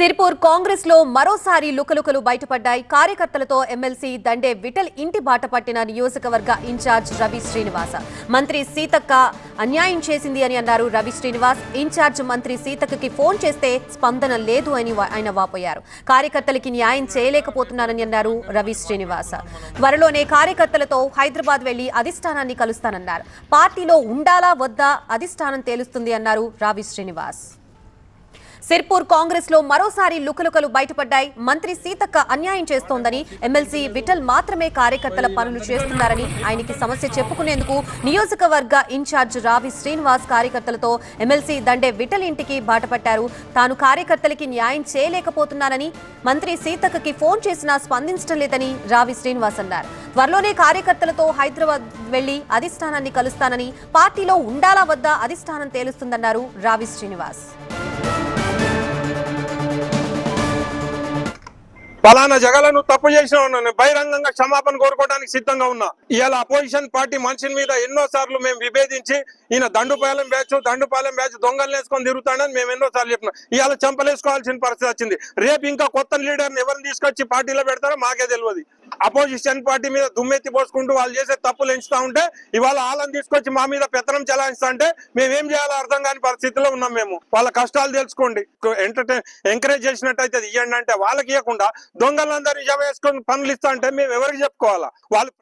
సిర్పూర్ కాంగ్రెస్లో మరోసారి లుకలుకలు బయటపడ్డాయి. కార్యకర్తలతో ఎమ్మెల్సీ దండే విఠల్ ఇంటి బాట పట్టిన నియోజకవర్గ ఇన్ఛార్జ్ రవి శ్రీనివాస. మంత్రి సీతక్క అన్యాయం చేసింది అని అన్నారు రవి శ్రీనివాస్. ఇన్ఛార్జ్ మంత్రి సీతక్కకి ఫోన్ చేస్తే స్పందన లేదు అని ఆయన వాపోయారు. కార్యకర్తలకి న్యాయం చేయలేకపోతున్నానని అన్నారు రవి శ్రీనివాస. త్వరలోనే కార్యకర్తలతో హైదరాబాద్ వెళ్ళి అధిష్టానాన్ని కలుస్తానన్నారు. పార్టీలో ఉండాలా వద్దా అధిష్టానం తేలుస్తుంది అన్నారు రవి శ్రీనివాస్. సిర్పూర్ కాంగ్రెస్లో మరోసారి లుకలుకలు బయటపడ్డాయి. మంత్రి సీతక్క అన్యాయం చేస్తోందని ఎమ్మెల్సీ విఠల్ మాత్రమే కార్యకర్తల పనులు చేస్తున్నారని ఆయనకి సమస్య చెప్పుకునేందుకు నియోజకవర్గ ఇన్ఛార్జ్ రావి శ్రీనివాస్ కార్యకర్తలతో ఎమ్మెల్సీ దండే విఠల్ ఇంటికి బాటపట్టారు. తాను కార్యకర్తలకి న్యాయం చేయలేకపోతున్నానని మంత్రి సీతక్కకి ఫోన్ చేసినా స్పందించడం లేదని రావి శ్రీనివాస్ అన్నారు. త్వరలోనే కార్యకర్తలతో హైదరాబాద్ వెళ్ళి అధిష్టానాన్ని కలుస్తానని పార్టీలో ఉండాలా వద్దా అధిష్టానం తేలుస్తుందన్నారు రావి శ్రీనివాస్. పలానా జగలను తప్పు చేసిన ఉన్నాను బహిరంగంగా క్షమాపణ కోరుకోవడానికి సిద్ధంగా ఉన్నా. ఇవాళ అపోజిషన్ పార్టీ మనిషిని మీద ఎన్నో సార్లు మేము విభేదించి ఈయన దండుపాలెం బ్యాచ్ దండుపాలెం బ్యాచ్ దొంగలు వేసుకొని తిరుగుతాడని మేము ఎన్నో సార్లు చెప్పినాం. ఇవాళ చంపలేసుకోవాల్సిన పరిస్థితి వచ్చింది. రేపు ఇంకా కొత్త లీడర్ని ఎవరిని తీసుకొచ్చి పార్టీలో పెడతారో మాకే తెలియదు. అపోజిషన్ పార్టీ మీద దుమ్మెత్తి పోసుకుంటూ వాళ్ళు చేసే తప్పులు ఎంచుతా ఉంటే ఇవాళ వాళ్ళని తీసుకొచ్చి మా మీద పెత్తనం చెలాయిస్తా అంటే మేమేం చేయాలో అర్థం కాని పరిస్థితిలో ఉన్నాం మేము. వాళ్ళ కష్టాలు తెలుసుకోండి. ఎంటర్టైన్ ఎంకరేజ్ చేసినట్టయితే ఇవ్వండి అంటే వాళ్ళకి ఇవ్వకుండా దొంగలందరూ జమ వేసుకొని పనులు ఇస్తా అంటే మేము ఎవరికి చెప్పుకోవాలా? వాళ్ళు